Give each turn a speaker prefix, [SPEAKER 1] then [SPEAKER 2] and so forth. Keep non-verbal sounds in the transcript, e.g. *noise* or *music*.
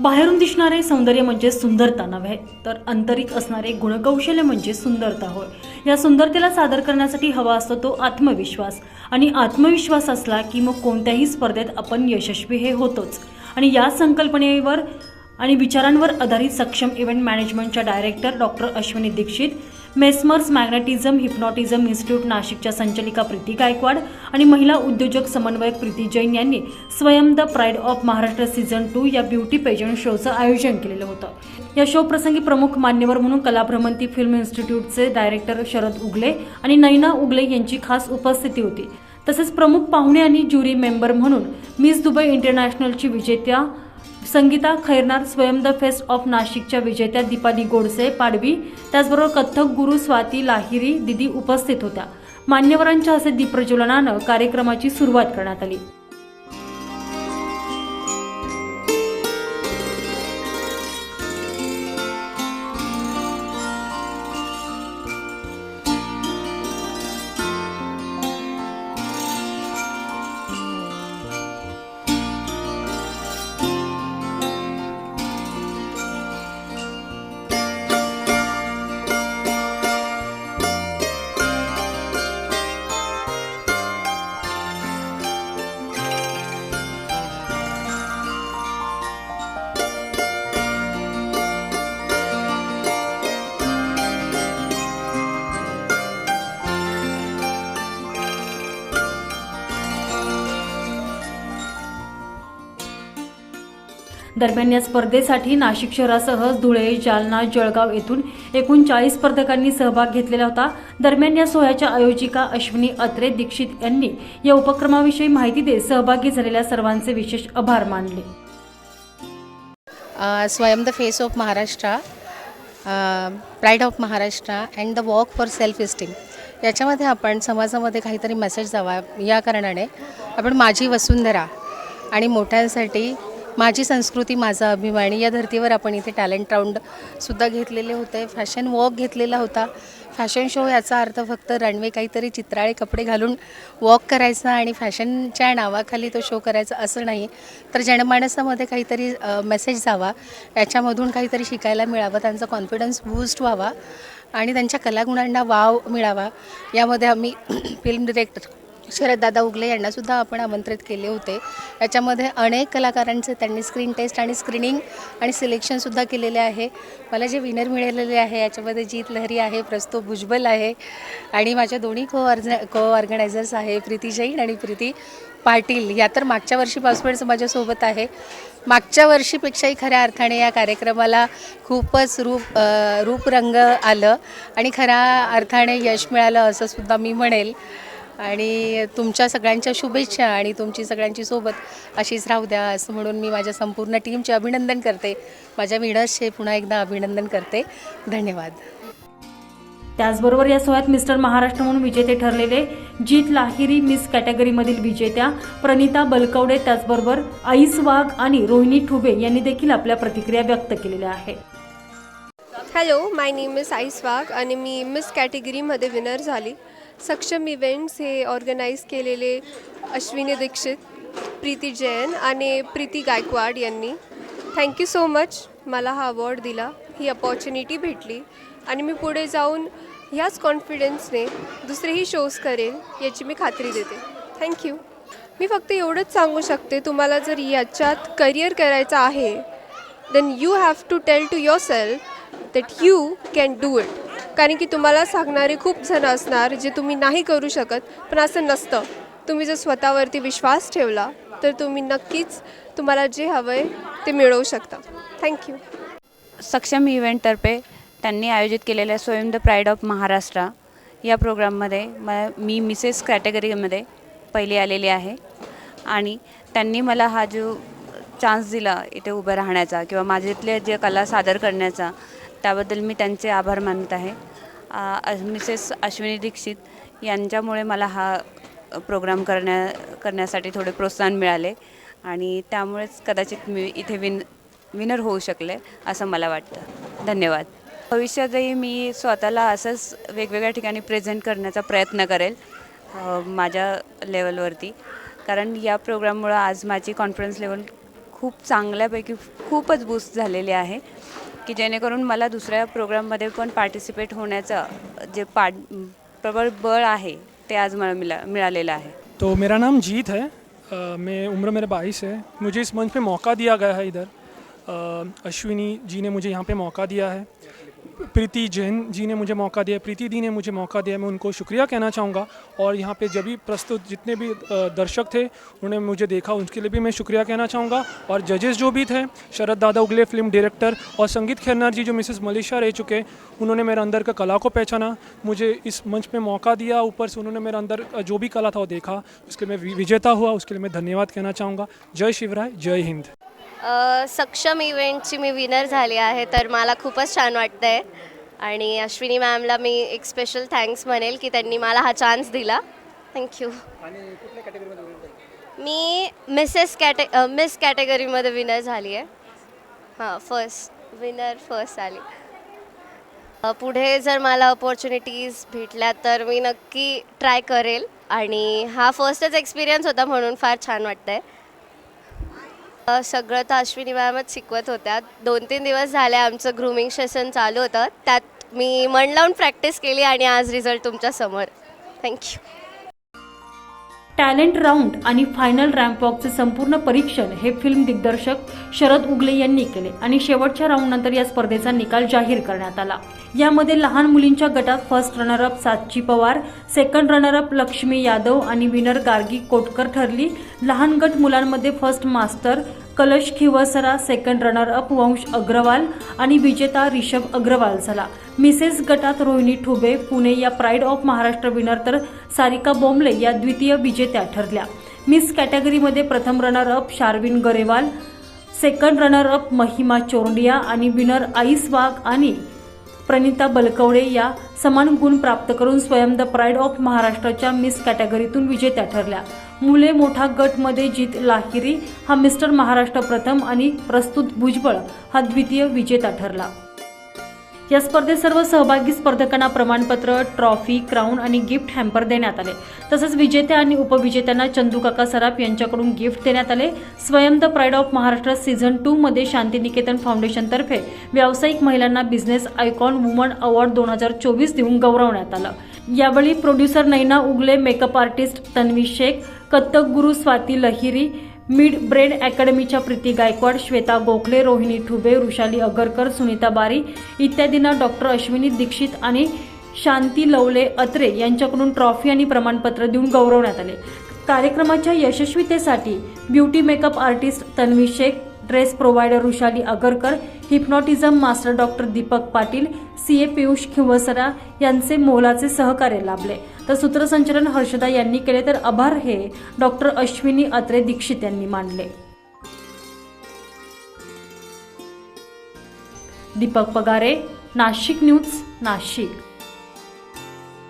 [SPEAKER 1] बाहेरून दिसणारे सौंदर्य म्हणजे सुंदरता नव्हे तर आंतरिक असणारे गुणकौशल्य म्हणजे सुंदरता होय. या सुंदरतेला सादर करण्यासाठी हवा असतो तो आत्मविश्वास. आणि आत्मविश्वास असला की मग कोणत्याही स्पर्धेत आपण यशस्वी हे होतोच. आणि या संकल्पनेवर आणि विचारांवर आधारित सक्षम इव्हेंट मॅनेजमेंटच्या director doctor Ashwini Dixit mesmers magnetism hypnotism institute नाशिकच्या संचालिका प्रीती गायकवाड आणि महिला उद्योजक समन्वयक प्रीती जैन यांनी Swayam the pride of Maharashtra season two या ब्युटी पेजंट शोचं आयोजन केलेलं होतं. या शो प्रसंगी प्रमुख मान्यवर म्हणून कलाभ्रमंती फिल्म इन्स्टिट्यूटचे डायरेक्टर शरद उगले आणि नैना उगले यांची खास उपस्थिती होती. तसेच प्रमुख पाहुणे आणि ज्युरी मेंबर म्हणून मिस दुबई इंटरनॅशनलची विजेत्या संगीता खैरनार स्वयं द फेस्ट ऑफ नाशिकच्या विजेत्या दीपाली गोडसे पाडवी त्याचबरोबर कथ्थक गुरु स्वाती लाहिरी दिदी उपस्थित होत्या. मान्यवरांच्या हस्ते दीपप्रज्वलनानं कार्यक्रमाची सुरुवात करण्यात आली. दरम्यान या स्पर्धेसाठी नाशिक शहरासह धुळे जालना जळगाव येथून एकूण चाळीस स्पर्धकांनी सहभाग घेतलेला होता. दरम्यान या सोहळ्याच्या आयोजिका अश्विनी अत्रे दीक्षित यांनी या उपक्रमाविषयी माहिती देत सहभागी झालेल्या सर्वांचे विशेष आभार मानले.
[SPEAKER 2] Swayam the face of Maharashtra pride of Maharashtra and the walk for self esteem याच्यामध्ये आपण समाजामध्ये काहीतरी मेसेज जावा या कारणाने आपण माझी वसुंधरा आणि मोठ्यांसाठी माझी संस्कृती माझा अभिमानी या धर्तीवर आपण इथे टॅलेंट राऊंडसुद्धा घेतलेले होते. फॅशन वॉक घेतलेला होता. फॅशन शो याचा अर्थ फक्त रनवे काहीतरी चित्राळे कपडे घालून वॉक करायचा आणि फॅशनच्या नावाखाली तो शो करायचा असं नाही. तर जनमानसामध्ये काहीतरी मेसेज जावा. याच्यामधून काहीतरी शिकायला मिळावं. त्यांचा कॉन्फिडन्स बूस्ट व्हावा. आणि त्यांच्या कलागुणांना वाव मिळावा. यामध्ये आम्ही *clears throat* फिल्म डिरेक्टर शरददादा उगले यांनासुद्धा आपण आमंत्रित केले होते. याच्यामध्ये अनेक कलाकारांचे त्यांनी स्क्रीन टेस्ट आणि स्क्रीनिंग आणि सिलेक्शनसुद्धा केलेले आहे. मला जे विनर मिळालेले आहे याच्यामध्ये जीत लहरी आहे प्रस्तो भुजबल आहे आणि माझ्या दोन्ही को ऑर्ज को ऑर्गनायझर्स आहे प्रीती जैन आणि प्रीती पाटील. या तर मागच्या वर्षीपासूनच माझ्यासोबत आहे. मागच्या वर्षीपेक्षाही खऱ्या अर्थाने या कार्यक्रमाला खूपच रूप रूपरंग आलं आणि खऱ्या अर्थाने यश मिळालं असं सुद्धा मी म्हणेल. आणि तुमच्या सगळ्यांच्या शुभेच्छा आणि तुमची सगळ्यांची सोबत अशीच राहू द्या असं म्हणून मी माझ्या संपूर्ण टीमचे अभिनंदन करते. माझ्या विनर्सचे पुन्हा एकदा अभिनंदन करते. धन्यवाद.
[SPEAKER 1] त्याचबरोबर या सोहळ्यात मिस्टर महाराष्ट्र म्हणून विजेते ठरलेले जीत लाहिरी मिस कॅटेगरीमधील विजेत्या प्रणिता बलकवडे त्याचबरोबर आईस वाघ आणि रोहिणी ठुबे यांनी देखील आपल्या प्रतिक्रिया व्यक्त केलेल्या आहेत.
[SPEAKER 3] Hello my name is Ice Wagh आणि मी मिस कॅटेगरीमध्ये विनर झाली. सक्षम इव्हेंट्स हे ऑर्गनाईज केलेले अश्विनी दीक्षित प्रीती जैन आणि प्रीती गायकवाड यांनी. थँक्यू सो मच मला हा अवॉर्ड दिला. ही अपॉर्च्युनिटी भेटली. आणि मी पुढे जाऊन ह्याच कॉन्फिडन्सने दुसरेही शोज करेन याची मी खात्री देते. थँक्यू मी फक्त एवढंच सांगू शकते तुम्हाला जर याच्यात करिअर करायचं आहे then you have to tell to yourself that you can do it कारण की तुम्हाला सांगणारे खूप जण असणार जे तुम्ही नाही करू शकत पण असं नसतं. तुम्ही जर स्वतःवरती विश्वास ठेवला तर तुम्ही नक्कीच तुम्हाला जे हवं आहे ते मिळवू शकता. थँक्यू
[SPEAKER 4] सक्षम इव्हेंटतर्फे त्यांनी आयोजित केलेल्या स्वयं द प्राईड ऑफ महाराष्ट्र या प्रोग्राममध्ये म मी मिसेस कॅटेगरीमध्ये पहिली आलेली आहे. आणि त्यांनी मला हा जो चान्स दिला इथे उभं राहण्याचा किंवा माझ्यातले जे कला सादर करण्याचा त्याबद्दल मी त्यांचे आभार मानत आहे. मिसेस अश्विनी दीक्षित यांच्यामुळे मला हा प्रोग्राम करण्या करण्यासाठी थोडे प्रोत्साहन मिळाले आणि त्यामुळेच कदाचित मी इथे विन विनर होऊ शकले असं मला वाटतं. धन्यवाद. भविष्यातही मी स्वतःला असंच वेगवेगळ्या ठिकाणी प्रेझेंट करण्याचा प्रयत्न करेल माझ्या लेवलवरती कारण या प्रोग्राममुळं आज माझी कॉन्फिडन्स लेवल खूप चांगल्यापैकी खूपच बूस्ट झालेली आहे. की जेणेकरून मला दुसऱ्या प्रोग्राममध्ये पण पार्टिसिपेट होण्याचं जे पाठ प्रबळ बळ आहे ते आज मला मिळा मिळालेलं आहे.
[SPEAKER 5] तो मेरा नाम जीत है. अ, मैं उम्र मेरा बाईस है. मुझे इस मंच पे मौका दिया गया है इधर. अश्विनी जी ने मुझे यहाँ पे मौका दिया है. प्रीति जैन जी ने मुझे मौका दिया, प्रीति दी ने मुझे मौका दिया, मैं उनको शुक्रिया कहना चाहूँगा। और यहाँ पे जब भी प्रस्तुत जितने भी दर्शक थे, उन्होंने मुझे देखा, उनके लिए भी मैं शुक्रिया कहना चाहूँगा। और जजेस जो भी थे, शरद दादा उगले फ़िल्म डायरेक्टर और संगीत खन्नार जी जो मिसेस मलेशिया रह चुके, उन्होंने मेरे अंदर का कला को पहचाना, मुझे इस मंच पे मौका दिया, ऊपर से उन्होंने मेरे अंदर जो भी कला था वो देखा, उसके लिए मैं विजेता हुआ, उसके लिए मैं धन्यवाद कहना चाहूँगा। जय शिवराय, जय हिंद।
[SPEAKER 6] सक्षम इव्हेंटची मी विनर झाली आहे तर मला खूपच छान वाटतं आहे आणि अश्विनी मॅमला मी एक स्पेशल थँक्स म्हणेल की त्यांनी मला हा चान्स दिला. थँक्यू मी मिसेस कॅटे मिस कॅटेगरीमध्ये विनर झाली आहे. हां फर्स्ट विनर फर्स्ट आली. पुढे जर मला अपॉर्च्युनिटीज भेटल्या तर मी नक्की ट्राय करेल. आणि हा फर्स्टच एक्सपिरियन्स होता म्हणून फार छान वाटतं आहे सगळं तर अश्विनी मॅमच शिकवत होत्या. दोन तीन दिवस झाले आमचं ग्रुमिंग सेशन चालू होतं. त्यात मी मन लावून प्रॅक्टिस केली आणि आज रिझल्ट तुमच्यासमोर. थँक्यू
[SPEAKER 1] टॅलेंट राऊंड आणि फायनल रॅम्पवॉकचे संपूर्ण परीक्षण हे फिल्म दिग्दर्शक शरद उगले यांनी केले आणि शेवटच्या राऊंडनंतर या स्पर्धेचा निकाल जाहीर करण्यात आला. यामध्ये लहान मुलींच्या गटात first runner up Sachi Pawar second runner up Lakshmi Yadav आणि विनर गार्गी कोटकर ठरली. लहान गट मुलांमध्ये फर्स्ट मास्टर कलश खिवसरा सेकंड रनर अप वंश अग्रवाल आणि विजेता रिषभ अग्रवाल झाला. मिसेस गटात रोहिणी ठुबे पुणे या प्राईड ऑफ महाराष्ट्र विनर तर सारिका बोंबले या द्वितीय विजेत्या ठरल्या. मिस कॅटेगरीमध्ये प्रथम runner up Sharvin Grewal second runner up Mahima Chordia आणि विनर आईस वाघ आणि प्रणिता बलकवडे या समान गुण प्राप्त करून स्वयं द प्राईड ऑफ महाराष्ट्राच्या मिस कॅटेगरीतून विजेत्या ठरल्या. मुले मोठा गटमध्ये जीत लाहिरी हा मिस्टर महाराष्ट्र प्रथम आणि प्रस्तुत भुजबळ हा द्वितीय विजेता ठरला. या स्पर्धेत सर्व सहभागी स्पर्धकांना प्रमाणपत्र ट्रॉफी क्राऊन आणि गिफ्ट हॅम्पर देण्यात आले. तसंच विजेत्या आणि उपविजेत्यांना चंदूकाका सराफ यांच्याकडून गिफ्ट देण्यात आले. Swayam the pride of Maharashtra season two मध्ये शांतिनिकेतन फाउंडेशनतर्फे व्यावसायिक महिलांना बिझनेस आयकॉन वुमन अवॉर्ड दोन हजार चोवीस देऊन गौरवण्यात आलं. यावेळी producer Naina Ugale makeup artist Tanvi Shaikh Kathak guru Swati Lahiri mid brain अकॅडमीच्या Preeti Gaikwad Shweta Gokhale Rohini Thube Vrushali Agarkar Sunita Bari इत्यादींना डॉक्टर अश्विनी दीक्षित आणि शांती लवले अत्रे यांच्याकडून ट्रॉफी आणि प्रमाणपत्र देऊन गौरवण्यात आले. कार्यक्रमाच्या यशस्वीतेसाठी beauty makeup artist Tanvi Shaikh dress provider Vrushali Agarkar hypnotism master doctor Deepak Patil C A Piyush Khinvsara यांचे मोलाचे सहकार्य लाभले. तर सूत्रसंचलन हर्षदा यांनी केले तर आभार हे डॉक्टर अश्विनी अत्रे दीक्षित यांनी मानले. दीपक पगारे नाशिक न्यूज नाशिक.